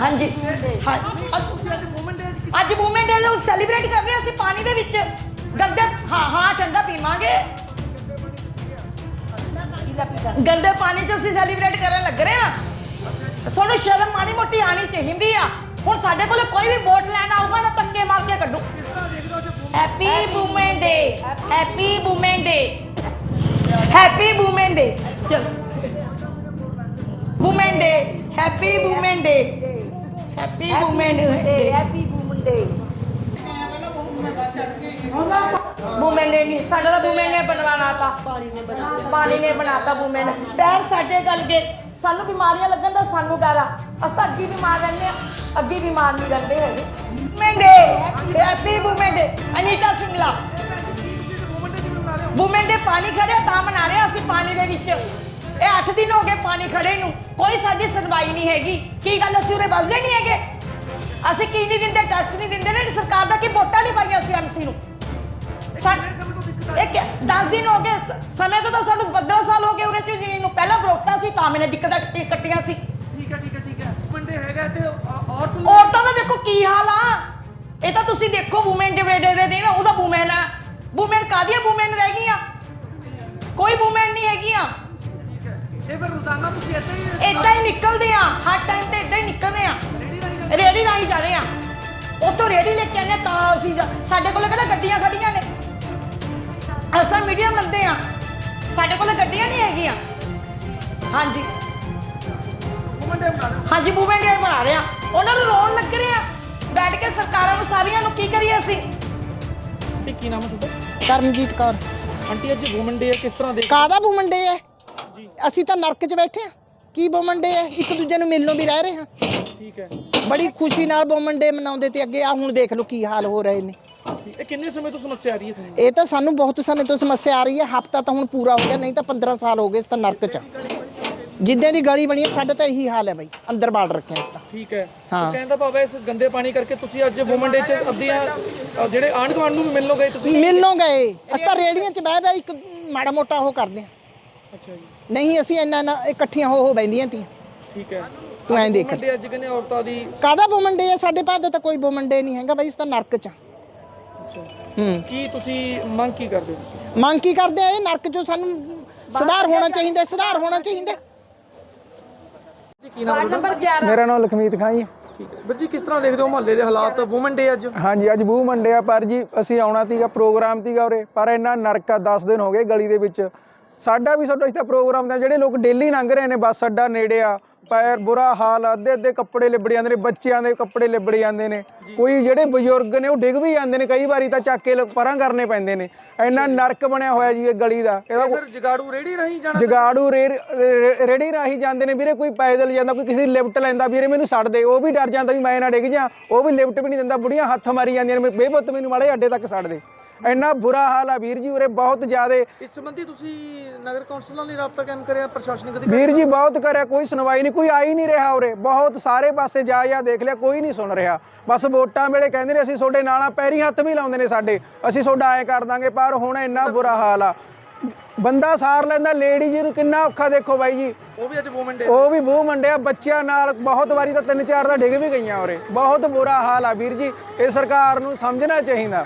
ਹਾਂਜੀ। ਹਾਂ। ਅਸ- ਤੁਸੀਂ ਅੱਜ ਮੂਵਮੈਂਟ ਦੇ ਅੱਜ ਕਿਸ ਅੱਜ ਵੂਮਨ ਡੇ ਨੂੰ ਸੈਲੀਬ੍ਰੇਟ ਕਰ ਰਹੇ ਹਾਂ ਅਸੀਂ ਪਾਣੀ ਦੇ ਵਿੱਚ। ਗੰਦੇ ਹਾਂ ਹਾਂ, ਠੰਡਾ ਪੀਵਾਂਗੇ। ਗੰਦੇ ਪਾਣੀ 'ਚ ਅਸੀਂ ਸੈਲੀਬ੍ਰੇਟ ਕਰਨ ਲੱਗ ਰਹੇ ਹਾਂ। ਸਾਨੂੰ ਸ਼ਰਮ ਮਾੜੀ ਮੋਟੀ ਆਣੀ ਚਾਹੀਦੀ ਆ। ਹੁਣ ਸਾਡੇ ਕੋਲ ਕੋਈ ਵੀ ਵੋਟ ਲੈਣ ਆਊਗਾ ਨਾ ਤੰਗੇ ਮਾਰ ਕੇ ਕੱਢੂ। ਤਰ੍ਹਾਂ ਦੇਖਦੇ ਹੋ ਅੱਜ happy woman day happy woman day happy woman day ਚਲ। Woman day happy woman day happy woman day happy woman day woman ਨੇ ਨਹੀਂ ਸਾਡਾ ਤਾਂ ਵੂਮਨ ਨੇ ਬਣਵਾਣਾ ਤਾ ਪਾਣੀ ਨੇ ਪਾਣੀ ਨੇ ਬਣਾਤਾ ਵੂਮਨ ਪੈਰ ਸਾਡੇ ਗਲ ਗਏ। ਸਾਨੂੰ ਬਿਮਾਰੀਆਂ ਲੱਗਣ ਦਾ ਸਾਨੂੰ ਡਰ ਆ। ਅਸੀਂ ਤਾਂ ਅੱਗੇ ਬਿਮਾਰ ਰਹਿੰਦੇ ਆ। ਅੱਗੇ ਬਿਮਾਰ ਨਹੀਂ ਰਹਿੰਦੇ ਹੈਗੇ। Woman day happy woman day Anita ਹੋ ਵੂਮਨ ਡੇ ਪਾਣੀ ਖੜਿਆ ਤਾਂ ਬਣਾ ਰਹੇ ਅਸੀਂ ਪਾਣੀ ਦੇ ਵਿੱਚ। ਇਹ 8 ਦਿਨ ਹੋ ਗਏ ਪਾਣੀ ਖੜੇ ਨੂੰ। ਕੋਈ ਸਾਡੀ ਸੁਣਵਾਈ ਨਹੀਂ ਹੈਗੀ। ਕੀ ਗੱਲ ਅਸੀਂ ਉਰੇ ਬਸਦੇ ਨਹੀਂ ਹੈਗੇ? ਅਸੀਂ ਕੀ ਨਹੀਂ ਦਿੰਦੇ ਟੈਕਸ ਨਹੀਂ ਦਿੰਦੇ ਨੇ? ਸਰਕਾਰ ਦਾ ਕੀ ਵੋਟਾਂ ਨਹੀਂ ਪਾਈਆਂ ਸੀ ਐਮਸੀ ਨੂੰ ਇਹ 10 ਦਿਨ ਹੋ ਗਏ। ਸਮੇਂ ਤੋਂ ਤਾਂ ਸਾਨੂੰ 15 ਸਾਲ ਹੋ ਗਏ ਉਰੇ ਚ ਨੂੰ। ਪਹਿਲਾਂ ਵੋਟਾਂ ਸੀ ਤਾਂ ਮੈਨੇ ਦਿੱਕਤਾਂ ਕੱਟੀ- ਕੱਟੀਆਂ ਸੀ। ਠੀਕ ਹੈ ਠੀਕ ਹੈ ਠੀਕ ਹੈ। ਮੂਵਮੈਂਟ ਹੈਗਾ ਤੇ ਔਰਤ ਦਾ ਦੇਖੋ ਕੀ ਹਾਲ ਆ। ਇਹ ਤਾਂ ਤੁਸੀਂ ਦੇਖੋ ਵੂਮਨ ਡੇ ਦੇ ਦਿਨ ਉਹਦਾ ਵੂਮਨ ਆ। ਵੂਮਨ ਕਾਹਦੀਆਂ ਵੂਮਨ ਰਹਿ ਗਈਆਂ? ਕੋਈ ਵੂਮਨ ਨਹੀਂ ਹੈਗੀਆਂ। ਇਹ ਫਿਰ ਰੋਜ਼ਾਨਾ ਤੁਸੀਂ ਇੱਦਾਂ ਹੀ ਇਦਾਂ ਹੀ ਨਿਕਲਦੇ ਆ ਹਰ ਟਾਈਮ ਤੇ ਇਦਾਂ ਹੀ ਨਿਕਲਦੇ ਆ ਰੇੜੀ ਰਾਹੀਂ ਜਾਂਦੇ ਰੇੜੀ ਰਾਹੀਂ ਜਾ ਰਹੇ ਆ ਉੱਥੋਂ ਰੇੜੀ ਲੈ ਕੇ ਆਨੇ ਤਾਂ ਅਸੀਂ ਜਾ- ਸਾਡੇ ਕੋਲ ਕਿਹੜਾ ਗੱਡੀਆਂ ਖੜੀਆਂ ਨੇ? ਅਸਾਂ ਮੀਡੀਅਮ ਬੰਦੇ ਆ ਸਾਡੇ ਕੋਲ ਗੱਡੀਆਂ ਨਹੀਂ ਹੈਗੀਆਂ। ਹਾਂਜੀ। ਰਹੇ ਹੋ ਹਾਂਜੀ ਮੂਵਮੈਂਟ ਇਹ ਬਣਾ ਰਹੇ ਆ ਉਹਨਾਂ ਨੂੰ ਰੋਣ ਲੱਗ ਰਹੇ ਆ ਬੈਠ ਕੇ ਸਰਕਾਰਾਂ ਨੂੰ ਸਾਰੀਆਂ ਨੂੰ ਕੀ ਕਰੀਏ ਅਸੀਂ? ਕੀ ਨਾਮ ਹੈ ਤੁਹਾਡਾ? ਕਰਮਜੀਤ ਕੌਰ। ਆਂਟੀ ਅੱਜ ਵੂਮਨ ਡੇ ਕਿਸ ਤਰ੍ਹਾਂ ਦੇ ਕਾਹਦਾ ਵੂਮਨ ਡੇ ਹੈ ਅਸੀਂ ਤਾਂ ਨਰਕ 'ਚ ਬੈਠੇ ਆ ਕੀ ਵੂਮਨ ਡੇ ਹੈ? ਇੱਕ ਦੂਜੇ ਨੂੰ ਮਿਲਣੋਂ ਵੀ ਰਹਿ ਰਹੇ ਹਾਂ। ਠੀਕ ਹੈ। ਬੜੀ ਖੁਸ਼ੀ ਨਾਲ ਵੂਮਨ ਡੇ ਮਨਾਉਂਦੇ ਤੇ ਅੱਗੇ ਆ ਹੁਣ ਦੇਖ ਲਓ ਕੀ ਹਾਲ ਹੋ ਰਹੇ ਨੇ। ਇਹ ਕਿੰਨੇ ਸਮੇਂ ਤੋਂ ਸਮੱਸਿਆ ਆ ਰਹੀ ਹੈ ਤੁਹਾਨੂੰ? ਇਹ ਤਾਂ ਸਾਨੂੰ ਬਹੁਤ ਸਮੇਂ ਤੋਂ ਸਮੱਸਿਆ ਆ ਰਹੀ ਹੈ। ਹਫਤਾ ਤਾਂ ਹੁਣ ਪੂਰਾ ਹੋ ਗਿਆ ਨਹੀਂ ਤਾਂ 15 ਸਾਲ ਹੋ ਗਏ ਇਸ ਤਾਂ ਨਰਕ 'ਚ। ਜਿੱਦਾਂ ਦੀ ਗਲੀ ਬਣੀ ਹੈ ਸਾਡੇ ਤਾਂ ਇਹੀ ਹਾਲ ਹੈ ਬਾਈ। ਅੰਦਰ ਬਾੜ ਰੱਖਿਆ ਇਸ ਤਾਂ। ਠੀਕ ਹੈ। ਹਾਂ। ਕਹਿੰਦਾ ਭਾਵੇਂ ਇਸ ਗੰਦੇ ਪਾਣੀ ਕਰਕੇ ਤੁਸੀਂ ਅੱਜ ਵੂਮਨ ਡੇ 'ਚ ਆਪਦੀਆਂ ਅ, ਜਿਹੜੇ ਆਂਢ ਗੁਆਂਢ ਨੂੰ ਵੀ ਮਿਲ ਲਓ ਗਏ ਤੁਸੀਂ? ਮਿਲਣੋਂ ਗਏ। ਅਸੀਂ ਤਾਂ ਰੇੜੀਆਂ 'ਚ ਬਹਿ ਬਹਿ ਇੱਕ ਮਾੜਾ ਮੋਟਾ ਉਹ ਕਰਦੇ ਹਾਂ। ਅੱਛਾ ਜੀ। ਨਹੀਂ ਅਸੀਂ ਇੰਨਾ ਨਾ ਇਕੱਠੀਆਂ ਹੋ ਹੋ ਬੈਂਦੀਆਂ ਤੀਆਂ। ਠੀਕ ਹੈ। ਤੂੰ ਐਂ ਦੇਖ। ਅੱਜ ਕਹਿੰਦੇ ਔਰਤਾਂ ਦੀ? ਕਾਹਦਾ ਵੂਮਨ ਡੇ ਹੈ ਸਾਡੇ ਭਾਅ ਦਾ ਤਾਂ ਕੋਈ ਵੂਮਨ ਡੇ ਨਹੀਂ ਹੈਗਾ ਬਾਈ ਇਸ ਤਾਂ ਨਰਕ 'ਚ ਆ। ਅੱਛਾ। ਹੂੰ। ਕੀ ਤੁਸੀਂ ਮੰਗ ਕੀ ਕਰਦੇ ਹੋ ਤੁਸੀਂ? ਮੰਗ ਕੀ ਕਰਦੇ ਆ? ਇਹ ਨਰਕ ਚੋਂ ਸਾਨੂੰ ਸੁਧਾਰ ਹੋਣਾ ਚਾਹੀਦਾ ਸੁਧਾਰ ਹੋਣਾ ਚਾਹੀਦਾ। ਜੀ ਕੀ ਨਾਮ ਹੈ ਤੁਹਾਡਾ? ਨੰਬਰ 11 ਮੇਰਾ ਨਾਮ ਲਖਮੀਤ ਖਾਂ ਜੀ ਠੀਕ ਹੈ। ਵੀਰ ਜੀ ਕਿਸ ਤਰ੍ਹਾਂ ਦੇਖਦੇ ਹੋ ਮੁਹੱਲੇ ਦੇ ਹਾਲਾਤ? ਵੂਮਨ ਡੇ ਅੱਜ? ਹਾਂਜੀ ਅੱਜ ਬੂ ਮੰਡਿਆ ਪਰ ਜੀ ਅਸੀਂ ਆਉਣਾ ਤੀਗਾ ਪ੍ਰੋਗਰਾਮ ਤੀਗਾ ਉਰੇ। ਪਰ ਇੰਨਾ ਨਰਕਾ 10 ਦਿਨ ਹੋ ਗਏ ਗਲੀ ਦੇ ਵਿੱਚ। ਸਾਡਾ ਵੀ ਤੁਹਾਡਾ ਇਸ ਤਾਂ ਪ੍ਰੋਗਰਾਮ ਦਾ ਜਿਹੜੇ ਲੋਕ ਡੇਲੀ ਲੰਘ ਰਹੇ ਨੇ ਬੱਸ ਅੱਡਾ ਨੇੜੇ ਆ ਪੈਰ ਬੁਰਾ ਹਾਲ ਆ, ਅੱਧੇ ਅੱਧੇ ਕੱਪੜੇ ਲਿਬੜ ਜਾਂਦੇ ਨੇ ਬੱਚਿਆਂ ਦੇ ਕੱਪੜੇ ਲਿਬੜ ਜਾਂਦੇ ਨੇ। ਕੋਈ ਜਿਹੜੇ ਬਜ਼ੁਰਗ ਨੇ ਉਹ ਡਿੱਗ ਵੀ ਜਾਂਦੇ ਨੇ ਕਈ ਵਾਰੀ ਤਾਂ ਚੱਕ ਕੇ ਪਰਾਂ ਕਰਨੇ ਪੈਂਦੇ ਨੇ। ਇੰਨਾ ਨਰਕ ਬਣਿਆ ਹੋਇਆ ਜੀ ਇਹ ਗਲੀ ਦਾ। ਇਹਦਾ ਫਿਰ ਜਗਾੜੂ ਰੇੜੀ ਨਹੀਂ ਜਾਣਾ ਜਗਾੜੂ ਰੇੜੀ ਰਾਹੀਂ ਜਾਂਦੇ ਨੇ। ਵੀਰੇ ਕੋਈ ਪੈਦਲ ਜਾਂਦਾ ਕੋਈ ਕਿਸੇ ਲਿਫਟ ਲੈਂਦਾ ਵੀਰੇ ਮੈਨੂੰ ਛੱਡ ਦੇ। ਉਹ ਵੀ ਡਰ ਜਾਂਦਾ ਵੀ ਮੈਂ ਨਾ ਡਿੱਗ ਜਾ ਉਹ ਵੀ ਲਿਫਟ ਵੀ ਨਹੀਂ ਦਿੰਦਾ ਬੁੜੀਆਂ ਹੱਥ ਮਾਰੀ ਜਾਂਦੀਆਂ ਨੇ ਬੇਬੁੱਤ ਮੈਨੂੰ ਮਾੜੇ ਅੱਡੇ ਤੱਕ ਛੱਡ ਦੇ। ਇੰਨਾ ਬੁਰਾ ਹਾਲ ਆ ਵੀਰ ਜੀ ਉਰੇ ਬਹੁਤ ਜ਼ਿਆਦੇ। ਇਸ ਸੰਬੰਧੀ ਤੁਸੀਂ ਨਗਰ ਕੌਂਸਲ ਨਾਲ ਨਹੀਂ ਰਾਬਤਾ ਕਾਇਮ ਕਰਿਆ ਪ੍ਰਸ਼ਾਸਨਿਕ ਅਧਿਕਾਰੀ ਵੀਰ ਜੀ ਬਹੁਤ ਕਰਿਆ ਕੋਈ ਸੁਣਵਾਈ ਨਹੀਂ ਕੋਈ ਆ ਹੀ ਨਹੀਂ ਰਿਹਾ ਉਰੇ। ਬਹੁਤ ਸਾਰੇ ਪਾਸੇ ਜਾ ਜਾ ਦੇਖ ਲਿਆ ਕੋਈ ਨਹੀਂ ਸੁਣ ਰਿਹਾ। ਬਸ ਵੋਟਾਂ ਵੇਲੇ ਕਹਿੰਦੇ ਨੇ ਅਸੀਂ ਤੁਹਾਡੇ ਨਾਲ ਆ ਪੈਰੀ ਹੱਥ ਵੀ ਲਾਉਂਦੇ ਨੇ ਸਾਡੇ। ਅਸੀਂ ਤੁਹਾਡਾ ਐ ਕਰ ਦਾਂਗੇ ਪਰ ਹੁਣ ਇੰਨਾ ਬੁਰਾ ਹਾਲ ਆ। ਬੰਦਾ ਸਾਰ ਲੈਂਦਾ ਲੇਡੀ ਜੀ ਨੂੰ ਕਿੰਨਾ ਔਖਾ ਦੇਖੋ ਬਾਈ ਜੀ। ਉਹ ਵੀ ਅੱਜ ਵੂਮਨ ਡੇ ਉਹ ਵੀ ਬੂਹ ਮੰਡਿਆ ਬੱਚਿਆਂ ਨਾਲ ਬਹੁਤ ਵਾਰੀ ਤਾਂ ਤਿੰਨ ਚਾਰ ਦਾ ਡਿੱਗ ਵੀ ਗਈਆਂ ਉਰੇ। ਬਹੁਤ ਬੁਰਾ ਹਾਲ ਆ ਵੀਰ ਜੀ ਇਹ ਸਰਕਾਰ ਨੂੰ ਸਮਝਣਾ ਚਾਹੀਦਾ।